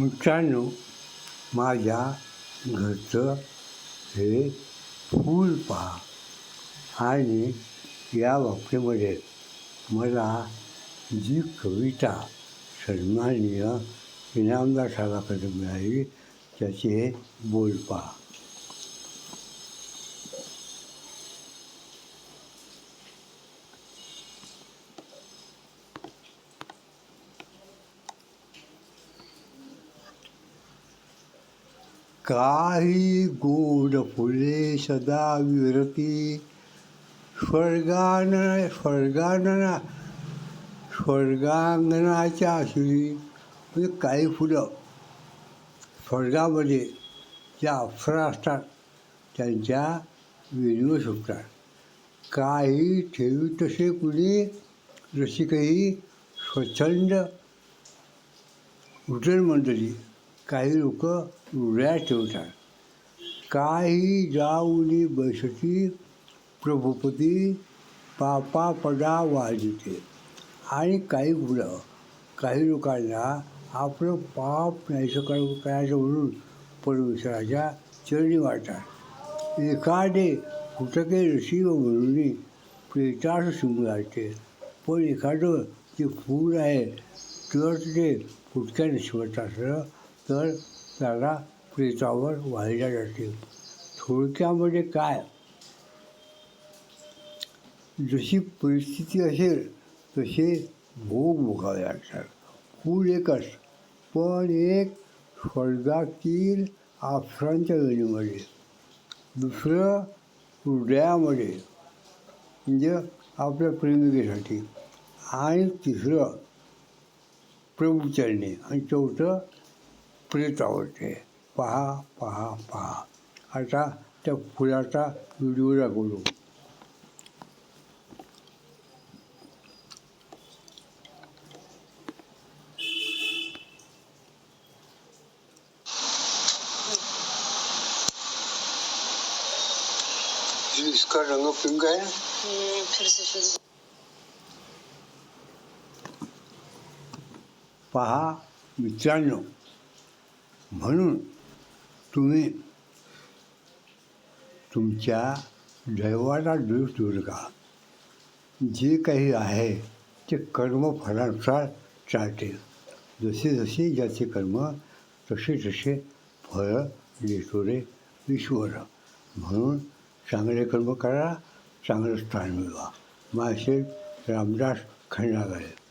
मित्रांनो माझ्या घरचं हे फूल पहा आणि या बाबतीमध्ये मला जी कविता सन्माननीय इनामदार साहेबाकडे मिळाली त्याचे बोल पहा. काही गोड फुले सदा विरती स्वर्गान स्वर्गांगणा स्वर्गांगणाच्या असली म्हणजे काही फुलं. स्वर्गामध्ये ज्या अप्सरा असतात त्यांच्या वेणीवर सुटतात. काही ठेवी तसे कुणी रसिकही स्वच्छंद उठण मंडळी काही लोक उड्या ठेवतात. काही जाऊनी बैसती प्रभुपती पापा पडा वाजते. आणि काही मुलं काही लोकांना आपलं पाप नाही करायचं म्हणून परमेश्वराच्या चरणी वाटतात एखादे फुटके ऋषी म्हणून प्रेतास शिंगाळते पण एखादं जे फूल आहे तर ते फुटक्या नशिबात असलं तर त्याला प्रेतावर वाहिल्या जाते थोडक्यामध्ये काय? जशी परिस्थिती असेल तसे भोग भोगावे लागतात. फूल एकच पण एक स्वर्गातील अप्सरांच्या वेळीमध्ये दुसरं हृदयामध्ये म्हणजे आपल्या प्रेमिकेसाठी. आणि तिसरं प्रभूचरणी आणि चौथं प्रेत आवडते पहा पहा पहा. आता त्या फुलाचा व्हिडिओ दाखवतो. इसका रंग पिंक है फिर से शुरू पहा मित्रांनो. म्हणून तुम्ही तुमच्या दैवाला दूर दूर का जे काही आहे ते कर्मफलानुसार चालते जसे जसे ज्याचे कर्म तसे तसे फळं देतो रे ईश्वर. म्हणून चांगले कर्म करा चांगलं स्थान मिळवा. मासे रामदास खंडागळे.